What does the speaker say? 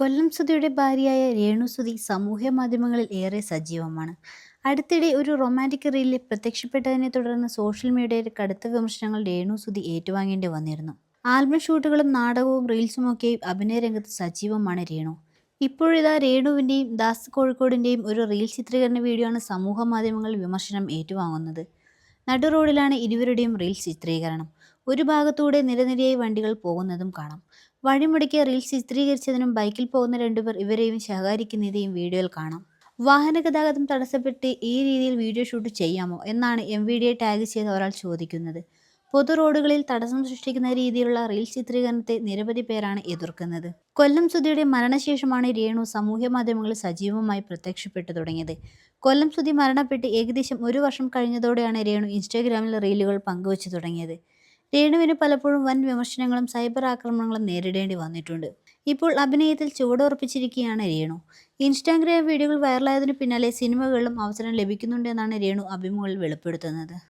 കൊല്ലം സുധിയുടെ ഭാര്യയായ രേണു സുധി സാമൂഹ്യ മാധ്യമങ്ങളിൽ ഏറെ സജീവമാണ്. അടുത്തിടെ ഒരു റൊമാന്റിക് റീലിൽ പ്രത്യക്ഷപ്പെട്ടതിനെ തുടർന്ന് സോഷ്യൽ മീഡിയയിൽ കടുത്ത വിമർശനങ്ങൾ രേണു സുധി ഏറ്റുവാങ്ങേണ്ടി വന്നിരുന്നു. ആൽബം ഷൂട്ടുകളും നാടകവും റീൽസും ഒക്കെ അഭിനയ രംഗത്ത് സജീവമാണ് രേണു. ഇപ്പോഴിതാ രേണുവിന്റെയും ദാസ് കോഴിക്കോടിന്റെയും ഒരു റീൽ ചിത്രീകരണ വീഡിയോ ആണ് സമൂഹ മാധ്യമങ്ങളിൽ വിമർശനം ഏറ്റുവാങ്ങുന്നത്. നടു റോഡിലാണ് ഇരുവരുടെയും റീൽ ചിത്രീകരണം. ഒരു ഭാഗത്തൂടെ നിരനിരയായി വണ്ടികൾ പോകുന്നതും കാണാം. വഴിമുടക്കി റീൽസ് ചിത്രീകരിച്ചതിനും ബൈക്കിൽ പോകുന്ന രണ്ടുപേർ ഇവരെയും ശകാരിക്കുന്നതെയും വീഡിയോയിൽ കാണാം. വാഹന ഗതാഗതം തടസ്സപ്പെട്ട് ഈ രീതിയിൽ വീഡിയോ ഷൂട്ട് ചെയ്യാമോ എന്നാണ് എം വി ഡിയെ ടാഗ് ചെയ്ത ഒരാൾ ചോദിക്കുന്നത്. പൊതു റോഡുകളിൽ തടസ്സം സൃഷ്ടിക്കുന്ന രീതിയിലുള്ള റീൽ ചിത്രീകരണത്തെ നിരവധി പേരാണ് എതിർക്കുന്നത്. കൊല്ലം സുധിയുടെ മരണശേഷമാണ് രേണു സമൂഹ മാധ്യമങ്ങളിൽ സജീവമായി പ്രത്യക്ഷപ്പെട്ടു തുടങ്ങിയത്. കൊല്ലം സുധി മരണപ്പെട്ട് ഏകദേശം ഒരു വർഷം കഴിഞ്ഞതോടെയാണ് രേണു ഇൻസ്റ്റാഗ്രാമിൽ റീലുകൾ പങ്കുവച്ചു തുടങ്ങിയത്. രേണുവിന് പലപ്പോഴും വൻ വിമർശനങ്ങളും സൈബർ ആക്രമണങ്ങളും നേരിടേണ്ടി വന്നിട്ടുണ്ട്. ഇപ്പോൾ അഭിനയത്തിൽ ചുവടുറപ്പിച്ചിരിക്കുകയാണ് രേണു. ഇൻസ്റ്റാഗ്രാം വീഡിയോകൾ വൈറലായതിനു പിന്നാലെ സിനിമകളിലും അവസരം ലഭിക്കുന്നുണ്ടെന്നാണ് രേണു അഭിമുഖങ്ങളിൽ വെളിപ്പെടുത്തുന്നത്.